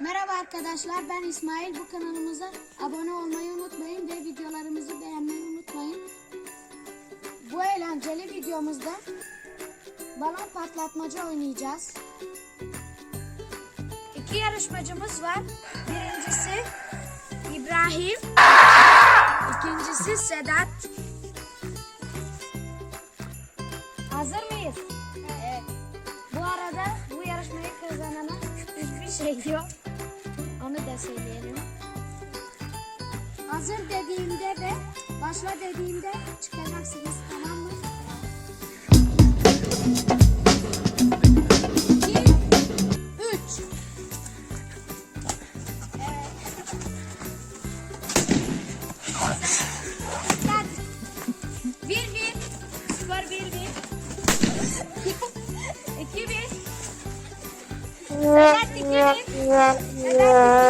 Merhaba arkadaşlar ben İsmail. Bu kanalımıza abone olmayı unutmayın ve videolarımızı beğenmeyi unutmayın. Bu eğlenceli videomuzda balon patlatmaca oynayacağız. İki yarışmacımız var. Birincisi İbrahim. İkincisi Sedat. Hazır mıyız? Evet. Bu arada bu yarışmayı kazanana hiçbir şey yok. Onu da söyleyelim. Hazır dediğimde ve başla dediğimde çıkacaksınız tamam mı? İki, üç. Evet. Bir bir. Skor bir bir. İki bir. Sedat iki bir. Sedat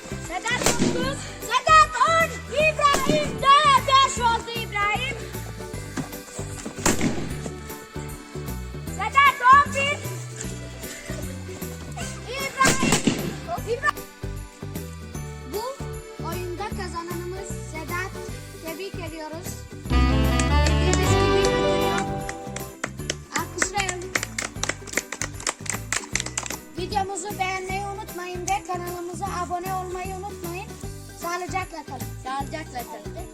Videomuzu beğenmeyi unutmayın ve kanalımıza abone olmayı unutmayın. Sağlıcakla kalın. Sağlıcakla kalın.